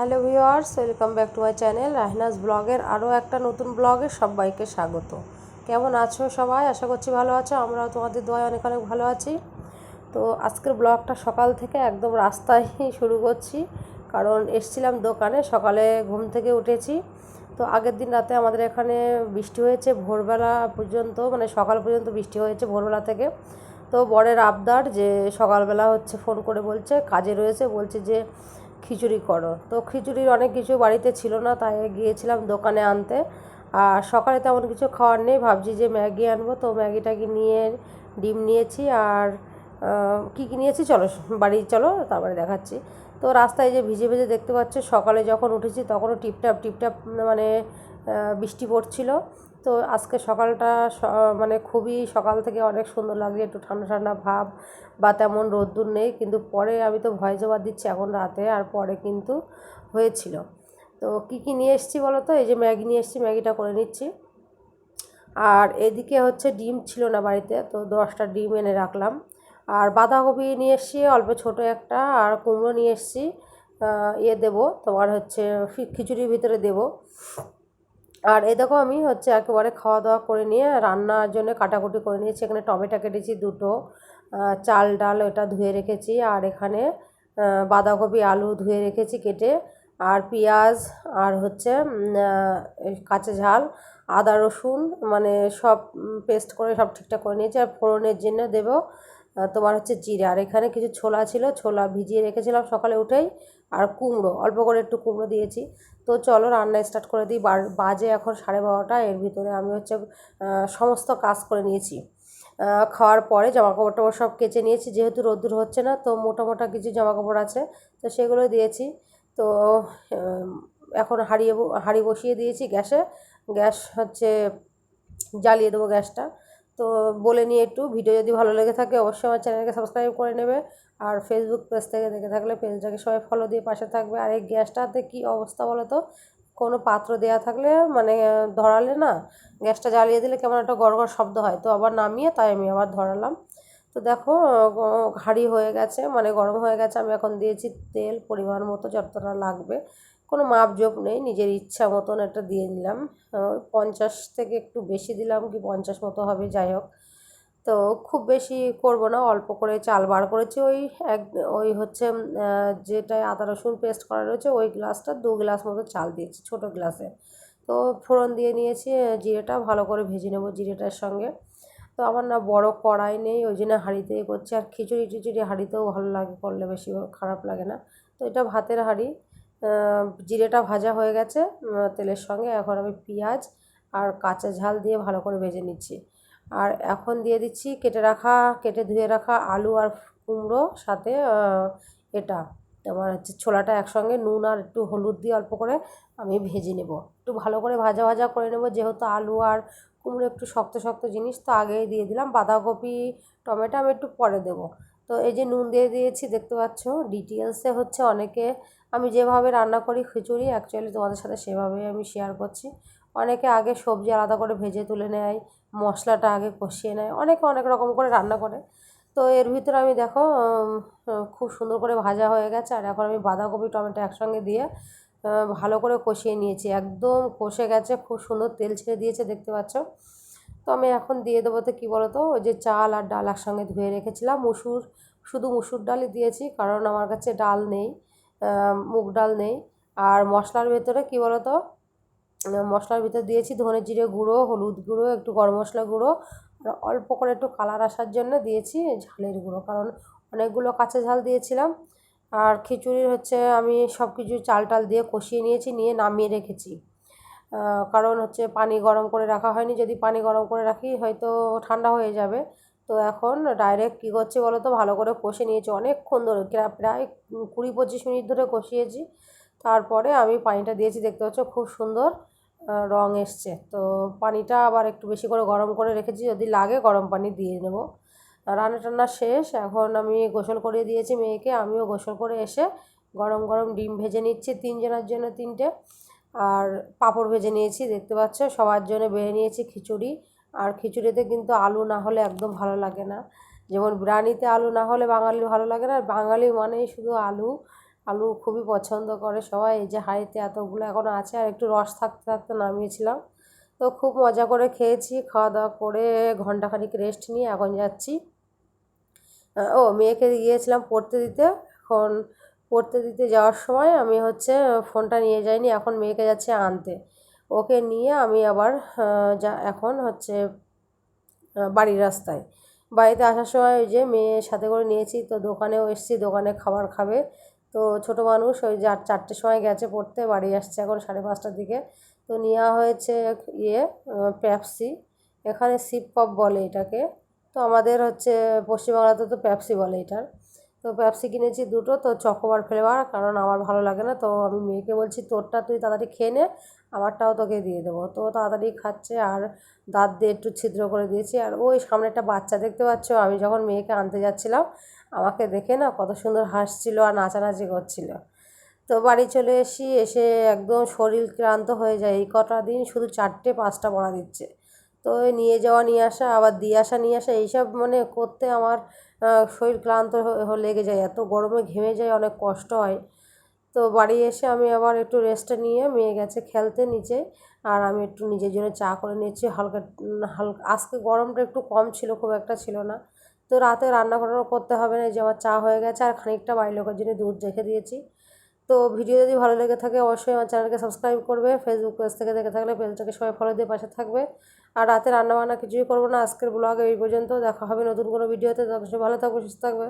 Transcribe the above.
Hello viewers, welcome back to my channel Rahnaz ব্লগের আরও একটা নতুন ব্লগে সবাইকে স্বাগত। কেমন আছো সবাই? আশা করছি ভালো আছো, আমরাও তোমাদের দোয়ায় অনেক অনেক ভালো আছি। তো আজকের ব্লগটা সকাল থেকে একদম রাস্তায় শুরু করছি, কারণ এসছিলাম দোকানে, সকালে ঘুম থেকে উঠেছি। তো আগের দিন রাতে আমাদের এখানে বৃষ্টি হয়েছে, ভোরবেলা পর্যন্ত মানে সকাল পর্যন্ত বৃষ্টি হয়েছে ভোরবেলা থেকে। তো বরের আবদার যে সকালবেলা হচ্ছে ফোন করে বলছে, কাজে রয়েছে, বলছে যে খিচুড়ি করো। তো খিচুড়ির অনেক কিছু বাড়িতে ছিল না, তাই গিয়েছিলাম দোকানে আনতে। আর সকালে তেমন কিছু খাওয়ার নেই, ভাবছি যে ম্যাগি আনব। তো ম্যাগি ট্যাগি নিয়ে ডিম নিয়েছি আর কী কী নিয়েছি চলো, বাড়ি চলো, তারপরে দেখাচ্ছি। তো রাস্তায় যে ভিজে ভিজে দেখতে পাচ্ছ, সকালে যখন উঠেছি তখনও টিপটাপ টিপটাপ মানে বৃষ্টি পড়ছিল। তো আজকে সকালটা মানে খুবই সকাল থেকে অনেক সুন্দর লাগছে, একটু ঠান্ডা ঠান্ডা ভাব বা তেমন রোদ্দুর নেই, কিন্তু পরে আমি তো ভয় জবাব দিচ্ছি এখন রাতে আর পরে কিন্তু হয়েছিল। তো কি কি নিয়ে এসেছি বলো তো? এই যে ম্যাগি নিয়ে এসেছি, ম্যাগিটা করে নিচ্ছি। আর এদিকে হচ্ছে ডিম ছিল না বাড়িতে, তো দশটা ডিম এনে রাখলাম। আর বাঁধাকপি নিয়ে এসছি, অল্প ছোট একটা, আর কুমড়ো নিয়ে এসেছি ইয়ে দেবো, তোমার হচ্ছে খিচুড়ির ভিতরে দেবো। আর এ দেখো আমি হচ্ছে একেবারে খাওয়া দাওয়া করে নিয়ে রান্নার জন্য কাটাকুটি করে নিয়েছি। এখানে টমেটো কেটেছি দুটো চাল, ডাল ওটা ধুয়ে রেখেছি। আর এখানে বাঁধাকপি, আলু ধুয়ে রেখেছি কেটে। আর পেঁয়াজ আর হচ্ছে কাঁচা ঝাল, আদা রসুন মানে সব পেস্ট করে সব ঠিকঠাক করে নিয়েছি। আর ফোড়নের জন্য দেবো তোমার হচ্ছে জিরে। আর এখানে কিছু ছোলা ছিল, ছোলা ভিজিয়ে রেখেছিলাম সকালে উঠেই। আর কুমড়ো, অল্প করে একটু কুমড়ো দিয়েছি। তো চলো রান্না স্টার্ট করে দিই। বাজে এখন সাড়ে বারোটা। এর ভিতরে আমি হচ্ছে সমস্ত কাজ করে নিয়েছি। খাওয়ার পরে জামা কাপড় সব কেচে নিয়েছি। যেহেতু রোদ্দুর হচ্ছে না, তো মোটা মোটা কিছু জামা কাপড় আছে, তো সেগুলো দিয়েছি। তো এখন হারিয়ে হাঁড়ি বসিয়ে দিয়েছি গ্যাসে। গ্যাস হচ্ছে, জ্বালিয়ে দেবো গ্যাসটা। তো বলে নিয়ে একটু। ভিডিও যদি ভালো লেগে থাকে, অবশ্যই আমার চ্যানেলকে সাবস্ক্রাইব করে নেবে। আর ফেসবুক পেজ থেকে দেখে থাকলে পেজটাকে সবাই ফলো দিয়ে পাশে থাকবে। আর এই গ্যাসটাতে কী অবস্থা বলো তো? কোনো পাত্র দেওয়া থাকলে মানে ধরালে না, গ্যাসটা জ্বালিয়ে দিলে কেমন একটা গড় শব্দ হয়। তো আবার নামিয়ে তাই আমি আবার ধরালাম। তো দেখো হাঁড়ি হয়ে গেছে মানে গরম হয়ে গেছে। আমি এখন দিয়েছি তেল, পরিমাণ মতো যতটা লাগবে। কোনো মাপজোপ নেই, নিজের ইচ্ছা মতন একটা দিয়ে নিলাম পঞ্চাশ থেকে একটু বেশি দিলাম কি পঞ্চাশ মতো হবে, যাই হোক। তো খুব বেশি করব না, অল্প করে চাল বার করেছি। ওই এক, ওই হচ্ছে যেটায় আদা রসুন পেস্ট করা রয়েছে, ওই গ্লাসটা দু গ্লাস মতো চাল দিয়েছি ছোট গ্লাসে। তো ফোড়ন দিয়ে নিয়েছি জিরেটা, ভালো করে ভেজে নেব জিরেটার সঙ্গে। তো আমার না বড় কড়াই নেই, ওই জন্য হাঁড়িতেই করছি। আর খিচুড়ি টিচুড়ি হাঁড়িতেও ভালো লাগে, করলে বেশি খারাপ লাগে না। তো এটা ভাতের হাঁড়ি। জিরেটা ভাজা হয়ে গেছে তেলের সঙ্গে। এখন আমি পেঁয়াজ আর কাঁচা ঝাল দিয়ে ভালো করে ভেজে নিচ্ছি। আর এখন দিয়ে দিচ্ছি কেটে রাখা, কেটে ধুয়ে রাখা আলু আর কুমড়ো সাথে এটা। তোমার হচ্ছে ছোলাটা একসঙ্গে, নুন আর একটু হলুদ দিয়ে অল্প করে আমি ভেজে নেব। একটু ভালো করে ভাজা ভাজা করে নেব, যেহেতু আলু আর কুমড়ো একটু শক্ত শক্ত জিনিস, তো আগেই দিয়ে দিলাম। বাঁধাকপি, টমেটো আমি একটু পরে দেবো। তো এই যে নুন দিয়ে দিয়েছি, দেখতে পাচ্ছ? ডিটেলসে হচ্ছে অনেকে, আমি যেভাবে রান্না করি খিচুড়ি অ্যাকচুয়ালি তোমাদের সাথে সেভাবেই আমি শেয়ার করছি। অনেকে আগে সবজি আলাদা করে ভেজে তুলে নেয়, মশলাটা আগে কষিয়ে নেয়, অনেকে অনেক রকম করে রান্না করে। তো এর ভিতরে আমি দেখো খুব সুন্দর করে ভাজা হয়ে গেছে, আর এখন আমি বাঁধাকপি, টমেটো একসঙ্গে দিয়ে ভালো করে কষিয়ে নিয়েছি। একদম কষে গেছে, খুব সুন্দর তেল ছেড়ে দিয়েছে, দেখতে পাচ্ছ? তো আমি এখন দিয়ে দেবো তো কী বলো তো ওই যে চাল আর ডাল একসঙ্গে ধুয়ে রেখেছিলাম। মুসুর, শুধু মুসুর ডালই দিয়েছি, কারণ আমার কাছে ডাল নেই মুগ ডাল নেই। আর মশলার ভেতরে কী বলো তো মশলার ভিতরে দিয়েছি ধনে জিরে গুঁড়ো, হলুদ গুঁড়ো, একটু গরম মশলা গুঁড়ো। আর অল্প করে একটু কালার আসার জন্য দিয়েছি ঝালের গুঁড়ো, কারণ অনেকগুলো কাঁচা ঝাল দিয়েছিলাম। আর খিচুড়ির হচ্ছে আমি সব কিছু চাল টাল দিয়ে কষিয়ে নিয়েছি, নিয়ে নামিয়ে রেখেছি। কারণ হচ্ছে পানি গরম করে রাখা হয়নি। যদি পানি গরম করে রাখি, হয়তো ঠান্ডা হয়ে যাবে। তো এখন ডাইরেক্ট কী করছি বলো তো ভালো করে কষে নিয়েছি। অনেকক্ষণ ধরে প্রায় কুড়ি পঁচিশ মিনিট ধরে কষিয়েছি। তারপরে আমি পানিটা দিয়েছি। দেখতে পাচ্ছ খুব সুন্দর রং এসছে। তো পানিটা আবার একটু বেশি করে গরম করে রেখেছি। যদি লাগে গরম পানি দিয়ে নেব। রান্না টান্না শেষ। এখন আমি গোসল করে দিয়েছি মেয়েকে। আমিও গোসল করে এসে গরম গরম ডিম ভেজে নিচ্ছি তিনজনের জন্য তিনটে। আর পাঁপড় ভেজে নিয়েছি, দেখতে পাচ্ছ? সবার জন্য বেড়ে নিয়েছি খিচুড়ি। আর খিচুড়িতে কিন্তু আলু না হলে একদম ভালো লাগে না। যেমন বিরিয়ানিতে আলু না হলে বাঙালি ভালো লাগে না। আর বাঙালি মানেই শুধু আলু। আলু খুবই পছন্দ করে সবাই। এই যে হাঁড়িতে এতগুলো এখনও আছে আর একটু রস থাকতে থাকতে নামিয়েছিলাম। তো খুব মজা করে খেয়েছি। খাওয়া দাওয়া করে ঘন্টাখানিক রেস্ট নিয়ে এখন যাচ্ছি। ও, মেয়েকে গিয়েছিলাম পড়তে দিতে। এখন পড়তে দিতে যাওয়ার সময় আমি হচ্ছে ফোনটা নিয়ে যাইনি, এখন মেয়েকে যাচ্ছে আনতে। ওকে নিয়ে আমি আবার যা, এখন হচ্ছে বাড়ির রাস্তায়। বাড়িতে আসার সময় ওই যে মেয়ের সাথে করে নিয়েছি, তো দোকানেও এসেছি, দোকানে খাবার খাবে। তো ছোট মানুষ ওই যে আট চারটের সময় গেছে পড়তে, বাড়ি আসছে এখন সাড়ে পাঁচটার দিকে। তো নেওয়া হয়েছে ইয়ে প্যাপসি এখানে শিব পপ বলে এটাকে। তো আমাদের হচ্ছে, পশ্চিমবাংলাতে তো প্যাপসি বলে এটার। তো পেপসি কিনেছি দুটো, তো চকোবার ফ্লেভার কারণ আমার ভালো লাগে না, তো আমি মেয়েকে বলছি, তোরটা তুই তাড়াতাড়ি খেয়ে নে, আমারটাও তোকে দিয়ে দেবো। তো তাড়াতাড়ি খাচ্ছে আর দাঁত দিয়ে একটু ছিদ্র করে দিয়েছি। আর ওই সামনে একটা বাচ্চা দেখতে পাচ্ছ, আমি যখন মেয়েকে আনতে যাচ্ছিলাম, আমাকে দেখে না কত সুন্দর হাসছিল আর নাচানাচি করছিল। তো বাড়ি চলে এসি এসে একদম শরীর ক্লান্ত হয়ে যায়। এই কটা দিন শুধু চারটে, পাঁচটা পড়া দিচ্ছে। তো নিয়ে যাওয়া, নিয়ে আসা, আবার দিয়ে আসা, নিয়ে আসা, এইসব মানে করতে আমার শরীর ক্লান্ত লেগে যায়। এত গরমে ঘেমে যায় অনেক কষ্ট হয়। তো বাড়ি এসে আমি আবার একটু রেস্টে নিয়ে মেয়ে গেছে খেলতে নিচে। আর আমি একটু নিজের জন্য চা করে নিচ্ছি। হালকা হালকা আজকে গরমটা একটু কম ছিল, খুব একটা ছিল না। তো রাতে রান্না করারও করতে হবে না যে আমার চা হয়ে গেছে, আর খানিকটা বাড়ির লোকের জন্য দুধ রেখে দিয়েছি। তো ভিডিও যদি ভালো লেগে থাকে, অবশ্যই আমার চ্যানেলকে সাবস্ক্রাইব করবে। ফেসবুক পেজ থেকে দেখে থাকলে পেজটাকে সবাই ফলো দিয়ে পাশে থাকবে। আর রাতে রান্নাবান্না কিছুই করব না। আজকের ব্লগে এই পর্যন্ত। দেখা হবে নতুন কোনো ভিডিওতে তখন ভালো থাকবে, সুস্থ থাকবে।